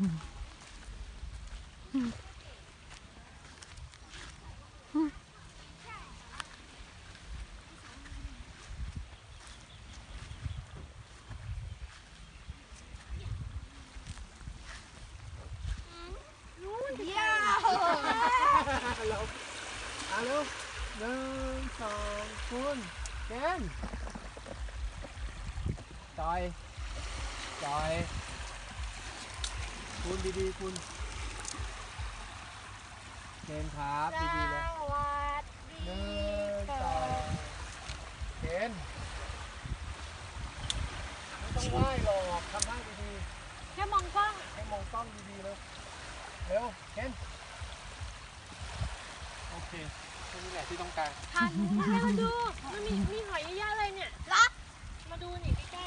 เย้าเราเอาเร็วหนึ่งสอง คุณเกนจอยจอยคุณดีๆคุณเกนครับสดีๆเลยวัสหดีนึ่งสองเกนไม่ต้องไหว้หรอกทำให้ดีแค่มองกล้องๆให้มองกล้องดีๆเลยเร็วเกนโอเคแค่นี้แหละที่ต้องการทันมาดู มันมีมีหอยเยอะแยะเลยเนี่ยรักมาดูนี่ใกล้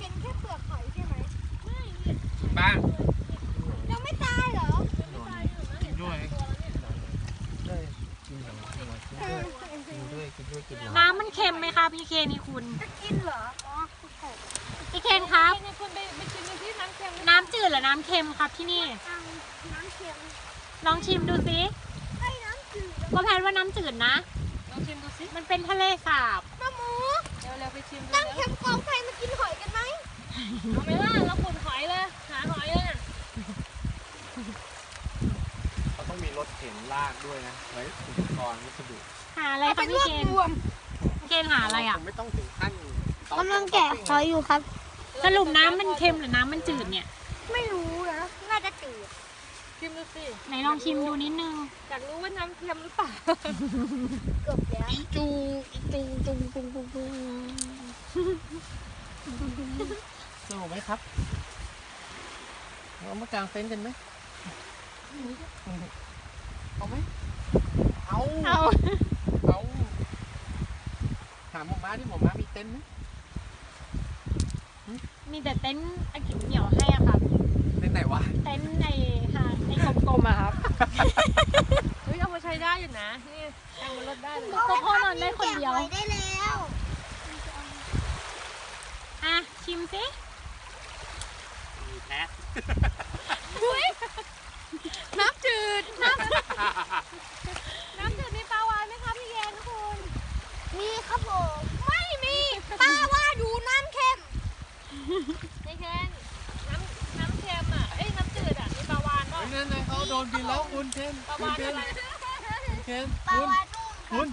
กินแค่เปลือกหอยใช่ไหม ๆไม่เนี่ย บ้างยังไม่ตายเหรอยังไม่ตายอยู่นะเห็นด้วยตัวแล้วเนี่ยได้กินหน่อยกินหน่อยกินด้วยกินด้วยกินด้วยกินหน่อยน้ำมันเค็มไหมคะพี่เคนนี่คุณจะกินเหรออ๋อคุณไข่พี่เคนครับเนี่ยคุณไปไปชิมดูที่น้ำเค็มน้ำจืดหรือน้ำเค็มครับที่นี่เอาน้ำเค็มลองชิมดูสิไอ้น้ำจืดว่าแพนว่าน้ำจืดนะ ลองชิมดูสิ มันเป็นทะเลสาบน้ำหมู เร็วๆไปชิมดูน้ำแล้วเค็มกองไฟมากินหอยกันไหมเอาไหมล่ะเราขุดหอย เลยหาหอยเลยน่ะเขาต้องมีรถเข็นลากด้วยนะไว้อุปกรณ์วัสดุหาอะไรคะพี่เคนพี่เคนหาอะไรอะคงไม่ต้องถึงขั้นตอนกำลังแกะหอยอยู่ครับ สรุปน้ำมันเค็มหรือน้ำมันจืดเนี่ย ไม่รู้นะน่าจะจืดชิมดูสิไหนลองชิมดูนิดนึงอยากรู้ว่าน้ำเค็มหรือเปล่าเกือบแล้วอีจูอีจูจูจูจูจูสนุกไหมครับ เรามากางเต็นท์กันไหมเอาไหมเอาเอาเอาถามหมอม้าที่หมอม้ามีเต็นท์ไหมมีแต่เต็นท์ไอ้เขียวเหนียวให้อะครับเต็นท์ไหนวะเต็นท์ในหาดไอ้กลมๆอะครับเฮ้ยเอามาใช้ได้อยู่นะนี่ตั้งบนรถได้เลยก็พ่อนอนได้คนเดียวแกะหอยได้แล้วอะชิมสิ มีแพะ น้ำ จืดน้ำน้ำจืดมีปลาวานไหมคะพี่เย็นคุณ มีครับผมไม่มีป้าว่าดูน้ำเค็มไอ้เคนน้ำน้ำเค็มอะเอ้ยน้ำจืดอะมีปลาวานป่ะเฮ้ยนั่นไงเขาโดนบินแล้วคุณเคนปลาคุณวานเคนอะไรคุณเคนป้าคุณว่าดูคุณ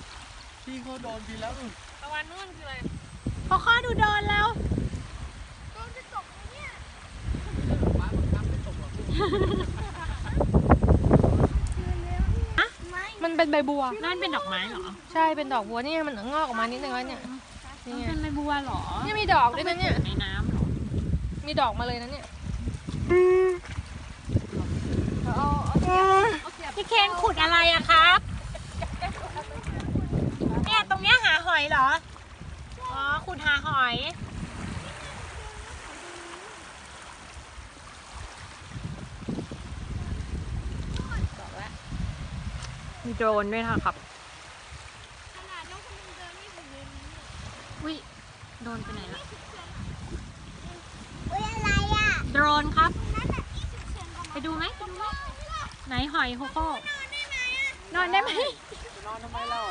พี่เขาโดนบินแล้วอือปลาวานนู่นคืออะไรพอข้อดูโดนแล้ว โดนจะตกไหมเนี่ยฟ้าบังคับไม่ตกหรอก ไม่ มัน เป็นใบบัว นั่นเป็นดอกไม้เหรอใช่เป็นดอกบัวนี่มันงอกออกมานิดนึงแล้วเนี่ยนี่มันไงเป็นใบบัวเหรอนี่มีดอกด้วยนะเนี่ย ในน้ำเหรอมีดอกมาเลยนะเนี่ยพี่เคนขุดอะไรอะครับเนี่ยตรงเนี้ยหาหอยเหรอ อ๋อ ขุดหาหอย โดรนด้วยค่ะครับ ขนาดน้องคนนึงเดินนี่ถึงเลยนี่อุ้ยโดรนไปไหนละเฮ้ยอะไรอะโดรนครับ นั่นอะยี่สิบเซนประไปมาณดูไหมไปดูไหมนอนไม่หลับไหนหอยโคโค่นอนได้ไหมอะนอนได้ไหมจะนอนทำไมเล่า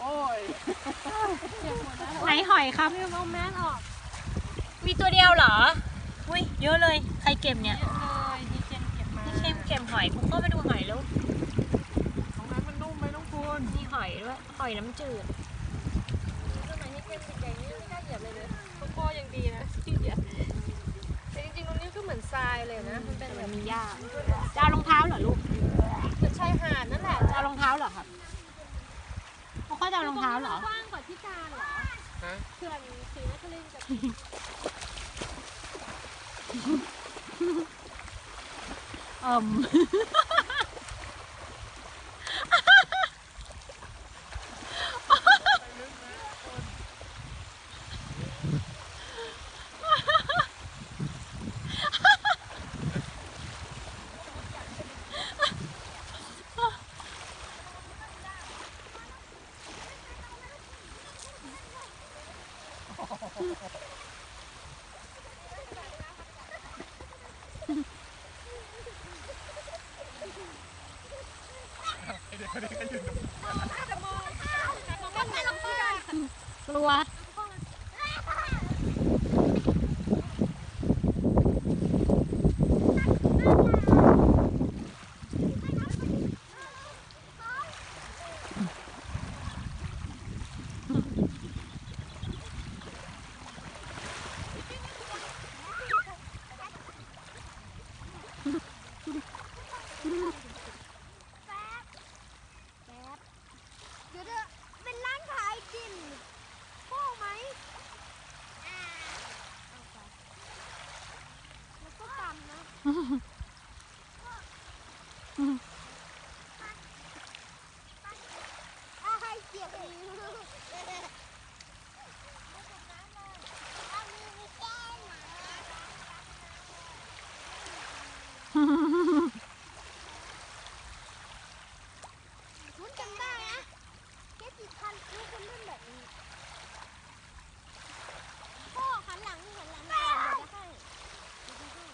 โอ้ยไหนหอยครับเอาแมสออกมีตัวเดียวเหรอ อุ้ยเยอะเลย ใครเก็บเนี่ย เลยดีเจนเก็บมาพี่เข้มเก็บหอยคุณก็ไปดูหอยแล้ว ตรงนั้นมันนุ่มไหม น้องคุณมีหอยด้วย หอยน้ำจืดต้นไม้ที่เก็บติดใหญ่นี่ไม่กล้าเหยียบเลยเลยต้นโพยังดีนะที่เหยียบแต่จริงๆตรงนี้ก็เหมือนทรายเลยนะ มันเป็นแบบมีหญ้าจะเอารองเท้าเหรอลูกเหมือนชายหาดนั่นแหละจะเอารองเท้าเหรอครับเขาก็จะเอารองเท้าเหรอกว้างกว่าที่การเหรอฮะเขื่อนศรีนครินทร์กับเอิ่ม เดียวนี้ก็ยืนดู กลัว คุณจำได้นะเจ๊ติดพันลูกคนเล่นแบบนี้พ่อหันหลังหันหลังก่อนเดี๋ยวจะให้เดี๋ยวจะให้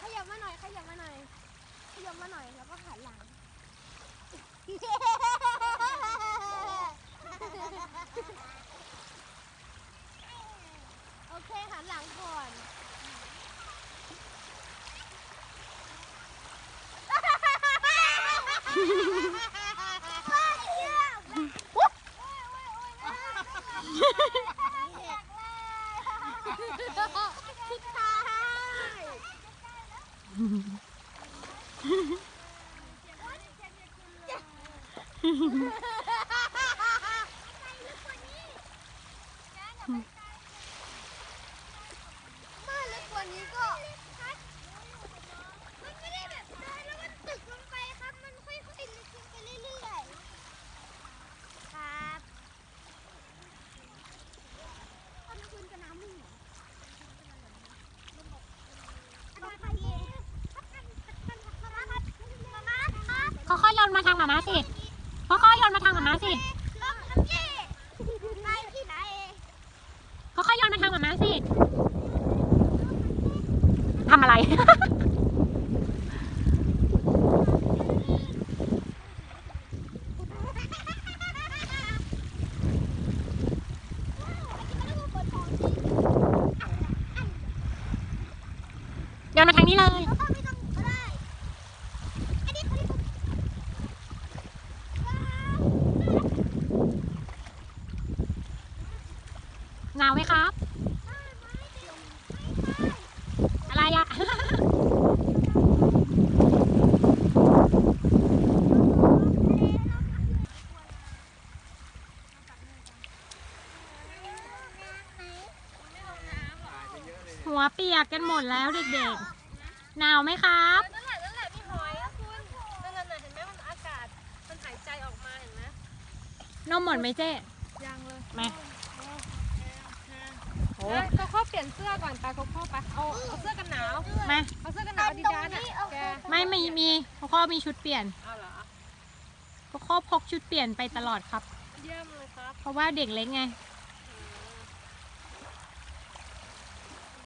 ขยับมาหน่อยขยับมาหน่อยขยับมาหน่อยแล้วก็หันหลัง โอเคหันหลังก่อน Yeah. มามาม้าสิค่อยโยนมาทางหมาม้าสิลองทำเย่ไปที่ไหนค่อยโยนมาทางหมาม้าสิทำอะไรโยนมาทางนี้เลย แล้วก็ไม่ต้องก็ได้ อันนี้เขาเรียกว่าว้าว หนาวไหมครับ อะไรอะ หัว เปียกกันหมดแล้วเด็กๆ หนาวไหมครับ นั่นแหละนั่นแหละพี่หอยอะคุณนั่นแหละน่ะเห็นไหมมันอากาศ มันหายใจออกมาเห็นไหมนมหมดไหมเจ๊ยังเลยมาโอ้เอ้ยก็เข้าเปลี่ยนเสื้อก่อนไปเขาเข้าไปเอาเอาเสื้อกันหนาวมาเอาเสื้อกันหนาวดิดาน่ะแกไม่มีมีพ่อข้อมีชุดเปลี่ยนเอาเหรอพ่อข้อพกชุดเปลี่ยนไปตลอดครับ เยี่ยมเลยครับ เพราะว่าเด็กเล็กไง